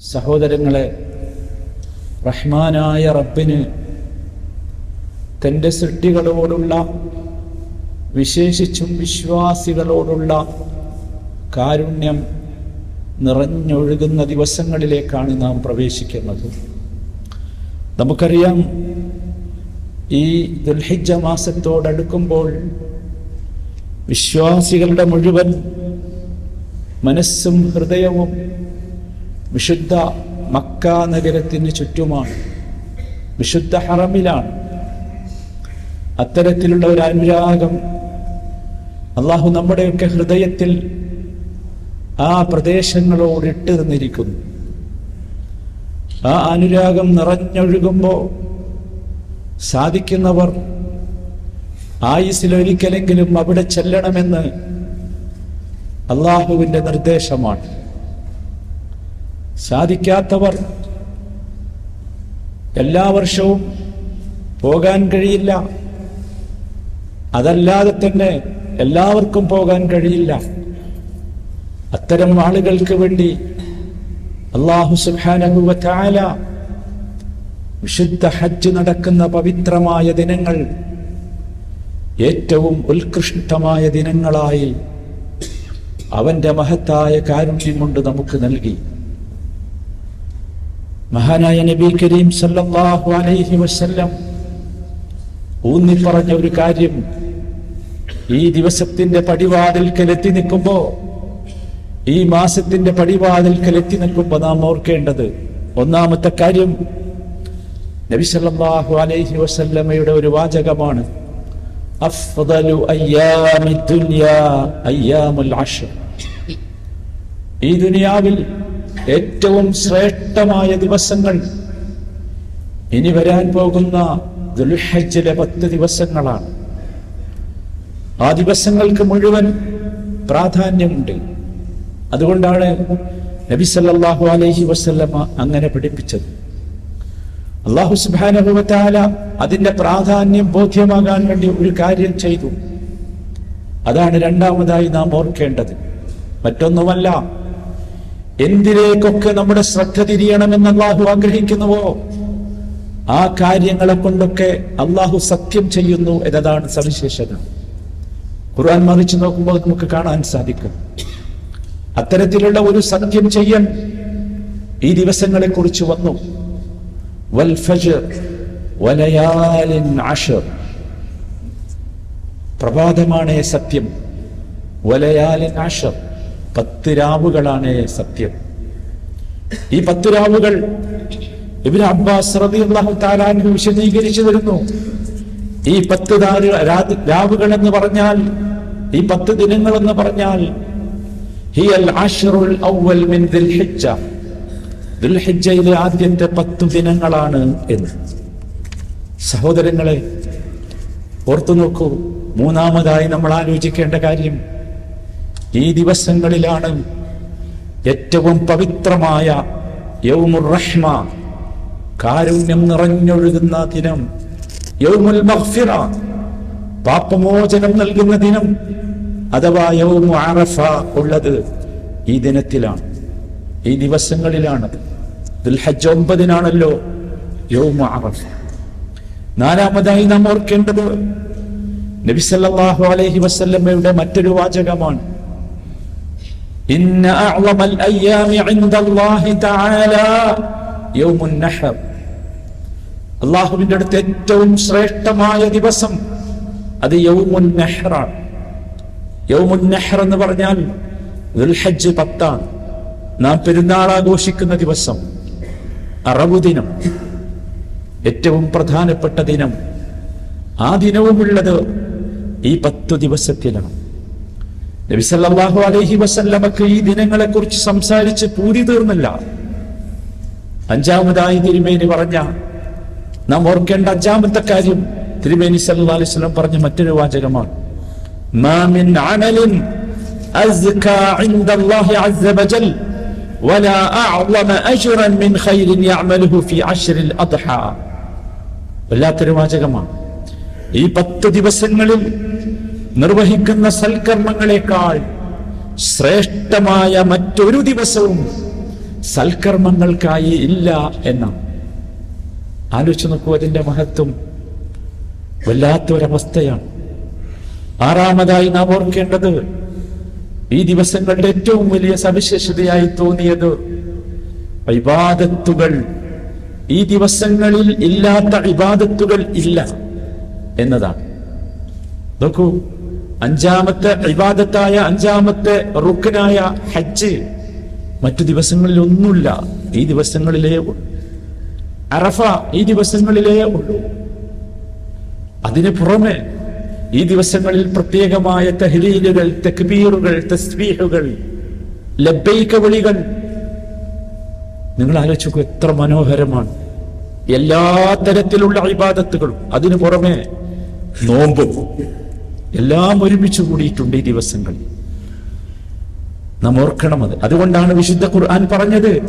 സഹോദരങ്ങളെ റഹ്മാനായ റബ്ബിന് തന്റെ സൃഷ്ടികളോടുള്ള വിശേഷിച്ചും വിശ്വാസികളോടുള്ള കാരുണ്യം നിറഞ്ഞൊഴുകുന്ന ദിവസങ്ങളിലേക്കാണ് നാം പ്രവേശിക്കുന്നത്. നമുക്കറിയാം ഈ ദുൽഹിജ മാസത്തോടടുക്കുമ്പോൾ വിശ്വാസികളുടെ മുഴുവൻ മനസ്സും ഹൃദയവും വിശുദ്ധ മക്ക നഗരത്തിന് ചുറ്റുമാണ്. വിശുദ്ധ ഹറമിലാണ്. അത്തരത്തിലുള്ള ഒരു അനുരാഗം അള്ളാഹു നമ്മുടെയൊക്കെ ഹൃദയത്തിൽ ആ പ്രദേശങ്ങളോട് ഇട്ട് തന്നിരിക്കുന്നു. ആ അനുരാഗം നിറഞ്ഞൊഴുകുമ്പോൾ സാധിക്കുന്നവർ ആയുസിലൊരിക്കലെങ്കിലും അവിടെ ചെല്ലണമെന്ന് അള്ളാഹുവിന്റെ നിർദ്ദേശമാണ്. സാധിക്കാത്തവർ എല്ലാ വർഷവും പോകാൻ കഴിയില്ല. അതല്ലാതെ തന്നെ എല്ലാവർക്കും പോകാൻ കഴിയില്ല. അത്തരം ആളുകൾക്ക് വേണ്ടി അള്ളാഹു സുബാനഹുവല വിശുദ്ധ ഹജ്ജ് നടക്കുന്ന പവിത്രമായ ദിനങ്ങൾ ഏറ്റവും ഉത്കൃഷ്ടമായ ദിനങ്ങളായി അവന്റെ മഹത്തായ കാരുണ്യം കൊണ്ട് നമുക്ക് നൽകി. മഹാനായ നബി കരീം സല്ലാഹു അലൈഹി വസ്ല്ലം ഊന്നി പറഞ്ഞ ഒരു കാര്യം. ഈ ദിവസത്തിന്റെ പടിവാതിൽക്കൽ എത്തി നിൽക്കുമ്പോ ഈ മാസത്തിന്റെ പടിവാതിൽക്കൽ എത്തി നിൽക്കുമ്പോ നാം ഓർക്കേണ്ടത് ഒന്നാമത്തെ കാര്യം നബി സല്ലാഹു അലൈഹി വസല്ലമയുടെ ഒരു വാചകമാണ്. ഈ ദുനിയാവിൽ ഏറ്റവും ശ്രേഷ്ഠമായ ദിവസങ്ങൾ. ഇനി വരാൻ പോകുന്ന ദുൽഹജ്ജിലെ പത്ത് ദിവസങ്ങളാണ്. ആ ദിവസങ്ങൾക്ക് മുഴുവൻ പ്രാധാന്യമുണ്ട്. അതുകൊണ്ടാണ് നബി സല്ലല്ലാഹു അലൈഹി വസല്ലമ അങ്ങനെ പഠിപ്പിച്ചത്. അള്ളാഹു സുബാനുഭവത്താല അതിന്റെ പ്രാധാന്യം ബോധ്യമാകാൻ വേണ്ടി ഒരു കാര്യം ചെയ്തു. അതാണ് രണ്ടാമതായി നാം ഓർക്കേണ്ടത്. മറ്റൊന്നുമല്ല എന്തിലേക്കൊക്കെ നമ്മുടെ ശ്രദ്ധ തിരിയണമെന്ന് അള്ളാഹു ആഗ്രഹിക്കുന്നുവോ ആ കാര്യങ്ങളെ കൊണ്ടൊക്കെ അള്ളാഹു സത്യം ചെയ്യുന്നു എന്നതാണ് സവിശേഷത. ഖുർആൻ മറിച്ച് നോക്കുമ്പോൾ നമുക്ക് കാണാൻ സാധിക്കും. അത്തരത്തിലുള്ള ഒരു സത്യം ചെയ്യൽ ഈ ദിവസങ്ങളെ കുറിച്ച് വന്നു. വൽ ഫജ്ർ വലയാലിൻ ആഷർ പ്രഭാതമാണ് സത്യം. വലയാലിൻ അഷർ. പത്ത് രാവുകളാണ് സത്യം. ഈ പത്തിരാവുകൾ അബ്ബാസ് വിശദീകരിച്ചു തരുന്നു. ഈ പത്ത് രാവുകൾ എന്ന് പറഞ്ഞാൽ ഈ പത്ത് ദിനങ്ങൾ എന്ന് പറഞ്ഞാൽ ഹിയൽ അവൽ മിൻ ദുൽഹിജ്ജ. ദുൽഹിജ്ജയിലെ ആദ്യത്തെ പത്തു ദിനങ്ങളാണ് എന്ന്. സഹോദരങ്ങളെ ഓർത്തു നോക്കൂ മൂന്നാമതായി നമ്മൾ ആലോചിക്കേണ്ട കാര്യം ഈ ദിവസങ്ങളിലാണ് ഏറ്റവും പവിത്രമായ യൗമുർ റഹ്മ കാരുണ്യം നിറഞ്ഞൊഴുകുന്ന ദിനം. യൗമുൽ മഗ്ഫിറ പാപമോചനം നൽകുന്ന ദിനം. അഥവാ യൗമു അറഫ ഉള്ളത് ഈ ദിനത്തിലാണ് ഈ ദിവസങ്ങളിലാണ്. ദുൽഹജ്ജ് ഒമ്പതിനാണല്ലോ യൗമു അറഫ. നാലാമതായി നാം ഓർക്കേണ്ടത് നബി സല്ലല്ലാഹു അലൈഹി വസല്ലമയുടെ മറ്റൊരു വാചകമാണ്. ഇന്ന അഅ്ളമൽ അയ്യാമി ഇൻദല്ലാഹി തആല. യൗമുൻ നഹർ. അള്ളാഹുവിന്റെ അടുത്ത് ഏറ്റവും ശ്രേഷ്ഠമായ ദിവസം അത് യൗമുൻ നെഹ്റാണ്. യൗമുൻ നെഹ്ർ എന്ന് പറഞ്ഞാൽ ദുൽഹജ്ജ് പത്താണ്. നാം പെരുന്നാൾ ആഘോഷിക്കുന്ന ദിവസം. അറബു ദിനം. ഏറ്റവും പ്രധാനപ്പെട്ട ദിനം. ആ ദിനവുമുള്ളത് ഈ പത്തു ദിവസത്തിലാണ്. നബി സല്ലല്ലാഹു അലഹി വസല്ലമക്ക് ഈ ദിനങ്ങളെ കുറിച്ച് സംസാരിച്ച് പൂരി തീർന്നില്ല. അഞ്ചാമതായി തിരുമേനി പറഞ്ഞ നാം ഓർക്കേണ്ട അഞ്ചാമത്തെ കാര്യം തിരുമേനി സല്ലാ അലൈഹി സ്വലം പറഞ്ഞ മറ്റൊരു വാചകമാണ്. വല്ലാത്തൊരു വാചകമാണ്. ഈ പത്ത് ദിവസങ്ങളിൽ നിർവഹിക്കുന്ന സൽക്കർമ്മങ്ങളെക്കാൾ ശ്രേഷ്ഠമായ മറ്റൊരു ദിവസവും സൽക്കർമ്മങ്ങൾക്കായി ഇല്ല എന്ന ആലോചിച്ചു നോക്കൂ അതിന്റെ മഹത്വം വല്ലാത്തൊരവസ്ഥയാണ്. ആറാമതായി നാം ഓർക്കേണ്ടത് ഈ ദിവസങ്ങളുടെ ഏറ്റവും വലിയ സവിശേഷതയായി തോന്നിയത് ഇബാദത്തുകൾ. ഈ ദിവസങ്ങളിൽ ഇല്ലാത്ത ഇബാദത്തുകൾ ഇല്ല എന്നതാണ്. നോക്കൂ അഞ്ചാമത്തെ ഇബാദത്തായ അഞ്ചാമത്തെ റുക്കനായ ഹജ്ജ് മറ്റു ദിവസങ്ങളിൽ ഒന്നുമില്ല ഈ ദിവസങ്ങളിലേ അറഫ ഈ ദിവസങ്ങളിലേ ഉള്ളൂ. അതിന് പുറമെ ഈ ദിവസങ്ങളിൽ പ്രത്യേകമായ തഹ്ലീലുകൾ തക്ബീറുകൾ തസ്ബീഹുകൾ ലബ്ബൈക വിളികൾ. നിങ്ങൾ ആലോചിച്ചു എത്ര മനോഹരമാണ്. എല്ലാ തരത്തിലുള്ള ഇബാദത്തുകളും. അതിനു പുറമെ നോമ്പും. എല്ലാം ഒരുമിച്ച് കൂടിയിട്ടുണ്ട് ഈ ദിവസങ്ങളിൽ നാം ഓർക്കണം അത് അതുകൊണ്ടാണ് വിശുദ്ധ ഖുർആൻ പറഞ്ഞത്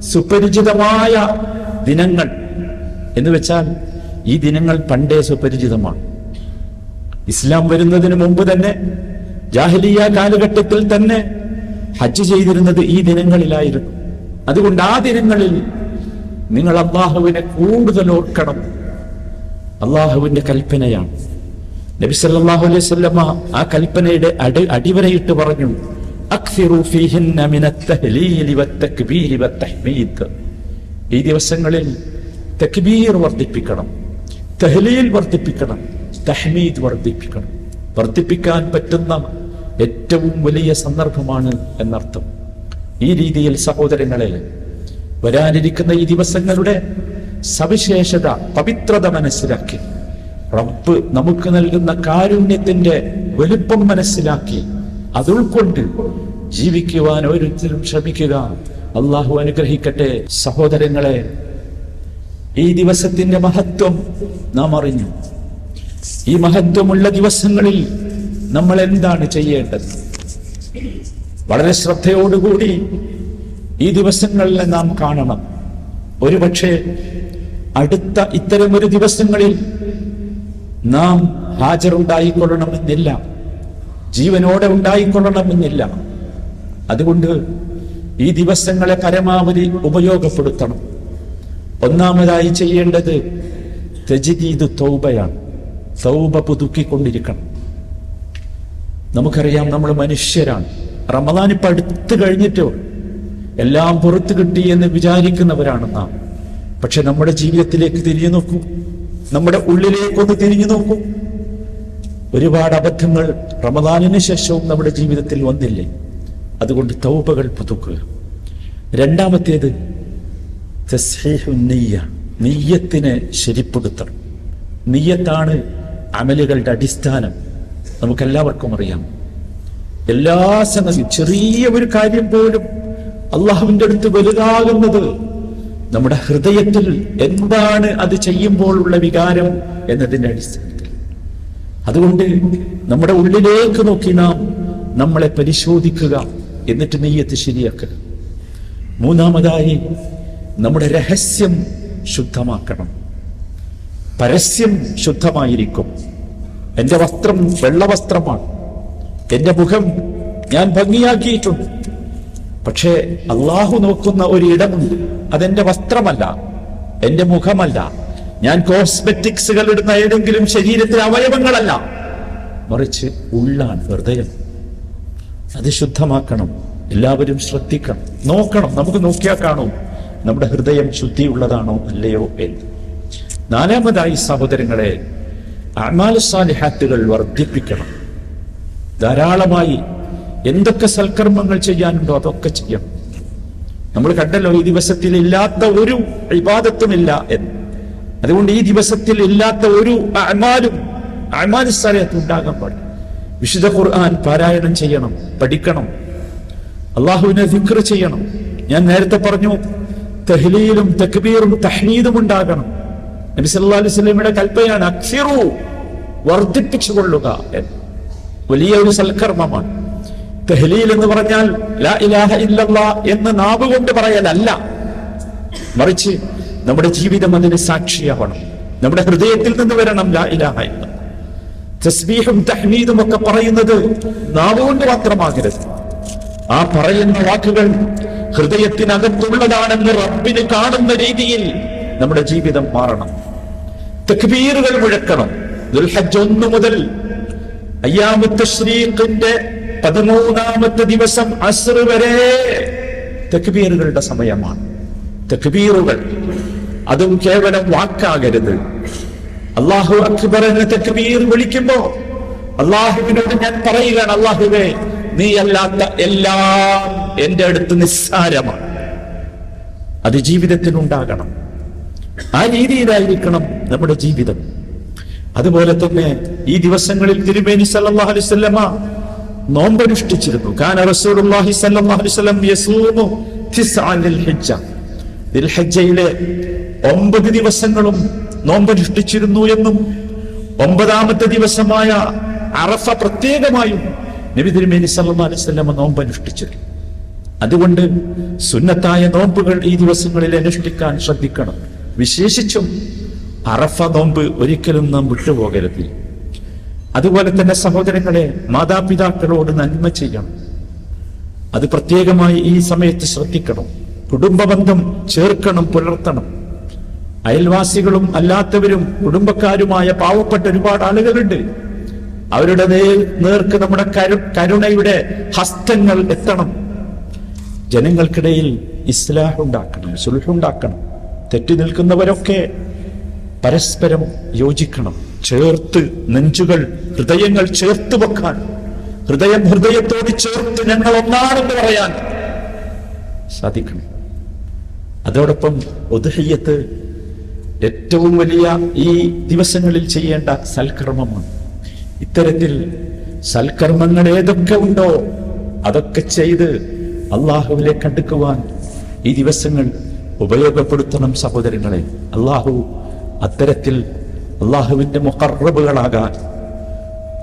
സുപരിചിതമായ ദിനങ്ങൾ. എന്ന് വെച്ചാൽ ഈ ദിനങ്ങൾ പണ്ടേ സുപരിചിതമാണ്. ഇസ്ലാം വരുന്നതിന് മുമ്പ് തന്നെ ജാഹലിയ കാലഘട്ടത്തിൽ തന്നെ ഹജ്ജ് ചെയ്തിരുന്നത് ഈ ദിനങ്ങളിലായിരുന്നു. അതുകൊണ്ട് ആ ദിനങ്ങളിൽ നിങ്ങൾ അള്ളാഹുവിനെ കൂടുതൽ ഓർക്കണം. അള്ളാഹുവിന്റെ കൽപ്പനയാണ്. നബി സല്ലല്ലാഹു അലൈഹി വസല്ലമ ആ കൽപ്പനയുടെ അടി അടിവരയിട്ട് പറഞ്ഞു ഈ ദിവസങ്ങളിൽ തക്ബീർ വർദ്ധിപ്പിക്കണം തഹ്ലീൽ വർദ്ധിപ്പിക്കണം തഹ്മീദ് വർദ്ധിപ്പിക്കണം. വർദ്ധിപ്പിക്കാൻ പറ്റുന്ന ഏറ്റവും വലിയ സന്ദർഭമാണ് എന്നർത്ഥം. ഈ രീതിയിൽ സഹോദരങ്ങളെ വരാനിരിക്കുന്ന ഈ ദിവസങ്ങളുടെ സവിശേഷത പവിത്രത മനസ്സിലാക്കി റബ്ബ് നമുക്ക് നൽകുന്ന കാരുണ്യത്തിന്റെ വലുപ്പം മനസ്സിലാക്കി അതുൾക്കൊണ്ട് ജീവിക്കുവാൻ ഓരോരുത്തരും ശ്രമിക്കുക. അള്ളാഹു അനുഗ്രഹിക്കട്ടെ സഹോദരങ്ങളെ. ഈ ദിവസത്തിന്റെ മഹത്വം നാം അറിഞ്ഞു. ഈ മഹത്വമുള്ള ദിവസങ്ങളിൽ നമ്മൾ എന്താണ് ചെയ്യേണ്ടത്? വളരെ ശ്രദ്ധയോടുകൂടി ഈ ദിവസങ്ങളിൽ നാം കാണണം. ഒരുപക്ഷെ അടുത്ത ഇത്തരം ഒരു ദിവസങ്ങളിൽ നാം ഹാജറുണ്ടായിക്കൊള്ളണമെന്നില്ല ജീവനോടെ ഉണ്ടായിക്കൊള്ളണമെന്നില്ല. അതുകൊണ്ട് ഈ ദിവസങ്ങളെ പരമാവധി ഉപയോഗപ്പെടുത്തണം. ഒന്നാമതായി ചെയ്യേണ്ടത് തെജിദീദ് തൗബയാണ്. തൗബ പുതുക്കിക്കൊണ്ടിരിക്കണം. നമുക്കറിയാം നമ്മൾ മനുഷ്യരാണ്. റമദാൻ ഇപ്പൊ അടുത്ത് കഴിഞ്ഞിട്ടോ എല്ലാം പുറത്തു കിട്ടി എന്ന് വിചാരിക്കുന്നവരാണ് നാം. പക്ഷെ നമ്മുടെ ജീവിതത്തിലേക്ക് തിരിഞ്ഞു നോക്കൂ. നമ്മുടെ ഉള്ളിലേക്കൊന്ന് തിരിഞ്ഞു നോക്കൂ. ഒരുപാട് അബദ്ധങ്ങൾ റമദാനിന് ശേഷവും നമ്മുടെ ജീവിതത്തിൽ വന്നില്ലേ? അതുകൊണ്ട് തൗബകൾ പുതുക്കുക. രണ്ടാമത്തേത് നെയ്യത്തിനെ ശരിപ്പെടുത്തണം. നെയ്യത്താണ് അമലുകളുടെ അടിസ്ഥാനം. നമുക്കെല്ലാവർക്കും അറിയാം. എല്ലാ സംഗതിയും ചെറിയ ഒരു കാര്യം പോലും അള്ളാഹുവിന്റെ അടുത്ത് വലുതാകുന്നത് നമ്മുടെ ഹൃദയത്തിൽ എന്താണ് അത് ചെയ്യുമ്പോഴുള്ള വികാരം എന്നതിന്റെ അടിസ്ഥാനത്തിൽ. അതുകൊണ്ട് നമ്മുടെ ഉള്ളിലേക്ക് നോക്കി നാം നമ്മളെ പരിശോധിക്കുക എന്നിട്ട് നെയ്യത്ത് ശരിയാക്കുക. മൂന്നാമതായി നമ്മുടെ രഹസ്യം ശുദ്ധമാക്കണം. പരസ്യം ശുദ്ധമായിരിക്കും. എന്റെ വസ്ത്രം വെള്ളവസ്ത്രമാണ് എന്റെ മുഖം ഞാൻ ഭംഗിയാക്കിയിട്ടുണ്ട്. പക്ഷേ അള്ളാഹു നോക്കുന്ന ഒരു ഇടമുണ്ട് അതെന്റെ വസ്ത്രമല്ല എന്റെ മുഖമല്ല. ഞാൻ കോസ്മെറ്റിക്സുകൾ ഇടുന്ന ഏതെങ്കിലും ശരീരത്തിലെ അവയവങ്ങളല്ല. മറിച്ച് ഉള്ളാണ് ഹൃദയം. അത് ശുദ്ധമാക്കണം. എല്ലാവരും ശ്രദ്ധിക്കണം. നോക്കണം. നമുക്ക് നോക്കിയാൽ കാണും. നമ്മുടെ ഹൃദയം ശുദ്ധിയുള്ളതാണോ അല്ലയോ എന്ന്. നാലാമതായി സഹോദരങ്ങളെ അമാലുസാലിഹാത്തുകൾ വർദ്ധിപ്പിക്കണം. ധാരാളമായി എന്തൊക്കെ സൽക്കർമ്മങ്ങൾ ചെയ്യാനുണ്ടോ അതൊക്കെ ചെയ്യണം നമ്മൾ കണ്ടല്ലോ ഈ ദിവസത്തിൽ ഇല്ലാത്ത ഒരു വിവാദത്തുമില്ല എന്ന്. അതുകൊണ്ട് ഈ ദിവസത്തിൽ ഇല്ലാത്ത ഒരു അമാലും സ്ഥലത്ത് ഉണ്ടാകാൻ പാടില്ല. വിശുദ്ധ ഖുർആൻ പാരായണം ചെയ്യണം പഠിക്കണം. അള്ളാഹുവിനെ ദിക്ർ ചെയ്യണം. ഞാൻ നേരത്തെ പറഞ്ഞു തെഹ്ലീലും തക്ബീറും തഹ്നീദും ഉണ്ടാകണം. നബി സല്ലല്ലാഹു അലൈഹി വസല്ലമയുടെ കൽപ്പനയാണ് അക്സിറു വർദ്ധിപ്പിച്ചു കൊള്ളുക എന്ന്. വലിയ ഒരു സൽക്കർമ്മമാണ്. തഹ്ലീൽ എന്ന് പറഞ്ഞാൽ ലാ ഇലാഹ ഇല്ലല്ലാ എന്ന് നാവ് കൊണ്ട് പറയലല്ല. മറിച്ച് നമ്മുടെ ജീവിതം അതിന് സാക്ഷിയാവണം. നമ്മുടെ ഹൃദയത്തിൽ നിന്ന് വരണം ലാ ഇലാഹ ഇല്ല തസ്ബീഹും തഹ്മീദും ഒക്കെ പറയുന്നത് നാവുകൊണ്ട് മാത്രമാകരുത്. ആ പറയുന്ന വാക്കുകൾ ഹൃദയത്തിനകത്തുള്ളതാണെന്ന് റബ്ബിന് കാണുന്ന രീതിയിൽ നമ്മുടെ ജീവിതം മാറണം. തക്ബീറുകൾ മുഴക്കണം. ദുൽഹജ് ഒന്ന് മുതൽ അയ്യാമത്തെ ശ്രീഖിന്റെ പതിമൂന്നാമത്തെ ദിവസം അസർ വരെ തെക്കുബീറുകളുടെ സമയമാണ്. തെക്കുബീറുകൾ അതും കേവലം വാക്കാകരുത്. അള്ളാഹു അക്ബർ എന്ന തക്ബീർ വിളിക്കുമ്പോ അള്ളാഹുവിനോട് ഞാൻ പറയുകയാണ് അള്ളാഹുവേ നീ അല്ലാത്ത എല്ലാം എന്റെ അടുത്ത് നിസ്സാരമാണ്. അത് ജീവിതത്തിനുണ്ടാകണം. ആ രീതിയിലായിരിക്കണം നമ്മുടെ ജീവിതം. അതുപോലെ തന്നെ ഈ ദിവസങ്ങളിൽ തിരുമേനി സല്ലല്ലാഹു അലൈഹി വസല്ലമ നോമ്പനുഷ്ഠിച്ചിരുന്നു. റസൂലുള്ളാഹി സല്ലല്ലാഹു അലൈഹി വസല്ലം യസൂമു ഒമ്പത് ദിവസങ്ങളും നോമ്പനുഷ്ഠിച്ചിരുന്നു എന്നും ഒമ്പതാമത്തെ ദിവസമായ അറഫ പ്രത്യേകമായും നബി തിരുമേനി സല്ലല്ലാഹു അലൈഹി വസല്ലമ നോമ്പനുഷ്ഠിച്ചിരുന്നു. അതുകൊണ്ട് സുന്നത്തായ നോമ്പുകൾ ഈ ദിവസങ്ങളിൽ അനുഷ്ഠിക്കാൻ ശ്രദ്ധിക്കണം. വിശേഷിച്ചും അറഫ നോമ്പ് ഒരിക്കലും നാം വിട്ടുപോകരുത്. അതുപോലെ തന്നെ സഹോദരങ്ങളെ മാതാപിതാക്കളോട് നന്മ ചെയ്യണം. അത് പ്രത്യേകമായി ഈ സമയത്ത് ശ്രദ്ധിക്കണം. കുടുംബബന്ധം ചേർക്കണം പുലർത്തണം. അയൽവാസികളും അല്ലാത്തവരും കുടുംബക്കാരുമായ പാവപ്പെട്ട ഒരുപാട് ആളുകളുണ്ട്. അവരുടെ നേർ നേർക്ക് നമ്മുടെ കരു കരുണയുടെ ഹസ്തങ്ങൾ എത്തണം. ജനങ്ങൾക്കിടയിൽ ഇസ്ലാഹുണ്ടാക്കണം സുൽഹുണ്ടാക്കണം തെറ്റി നിൽക്കുന്നവരൊക്കെ പരസ്പരം യോജിക്കണം. ചേർത്ത് നെഞ്ചുകൾ ഹൃദയങ്ങൾ ചേർത്ത് വെക്കാൻ. ഹൃദയം ഹൃദയത്തോട് ചേർത്ത് ഞങ്ങൾ ഒന്നാണെന്ന് പറയാൻ സാധിക്കണം. അതോടൊപ്പം ഉദഹയ്യത്ത് ഏറ്റവും വലിയ ഈ ദിവസങ്ങളിൽ ചെയ്യേണ്ട സൽക്കർമ്മമാണ്. ഇത്തരത്തിൽ സൽക്കർമ്മങ്ങൾ ഏതൊക്കെ ഉണ്ടോ അതൊക്കെ ചെയ്ത് അള്ളാഹുവിനെ കണ്ടെക്കുവാൻ ഈ ദിവസങ്ങൾ ഉപയോഗപ്പെടുത്തണം സഹോദരങ്ങളെ. അള്ളാഹു അത്തരത്തിൽ അള്ളാഹുവിന്റെ മുഖറബുകളാകാൻ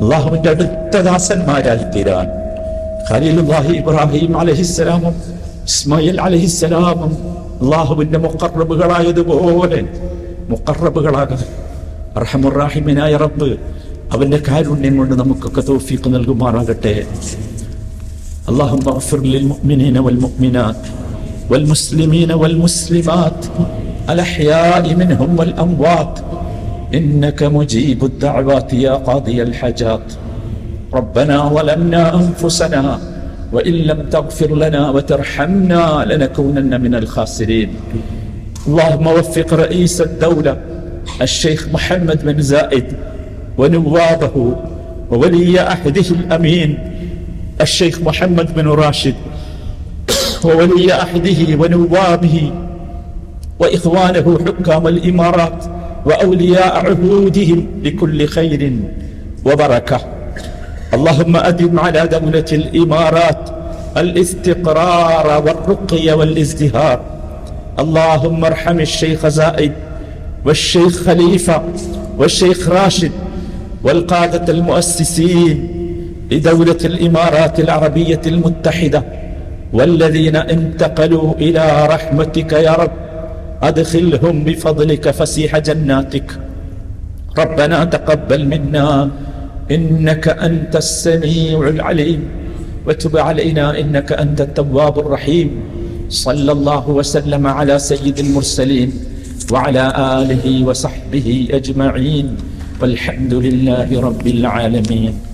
അള്ളാഹുവിന്റെ അടുത്ത ദാസന്മാരായി തീരാൻ ഖലീലുല്ലാഹി ഇബ്രാഹിം അലഹിസ്സലാമും ഇസ്മായിൽ അലഹിസ്സലാമും അള്ളാഹുവിന്റെ മുഖറബുകളായതുപോലെ മുഖറബുകളാകാൻ റഹമുറാഹിമിനായ റബ്ബ് അവന്റെ കാരുണ്യം കൊണ്ട് നമുക്കൊക്കെ തോഫീക്ക് നൽകുമാറാകട്ടെ اللهم اغفر للمؤمنين والمؤمنات والمسلمين والمسلمات الأحياء منهم والأموات. إنك مجيب الدعوات يا قاضي الحاجات. ربنا ظلمنا أنفسنا وإن لم تغفر لنا وترحمنا لنكونن من الخاسرين. اللهم وفق رئيس الدولة الشيخ محمد بن زايد ونوابه وولي عهده الأمين الشيخ محمد بن راشد وولي عهده ونوابه وإخوانه حكام الإمارات وأولياء عهودهم لكل خير وبركة. اللهم أدم على دولة الإمارات الاستقرار والرقي والازدهار. اللهم ارحم الشيخ زائد والشيخ خليفة والشيخ راشد والقادة المؤسسين لدولة الإمارات العربية المتحدة والذين انتقلوا إلى رحمتك يا رب. أدخلهم بفضلك فسيح جناتك. ربنا تقبل منا إنك أنت السميع العليم. وتب علينا إنك أنت التواب الرحيم. صلى الله وسلم على سيد المرسلين وعلى آله وصحبه أجمعين. والحمد لله رب العالمين.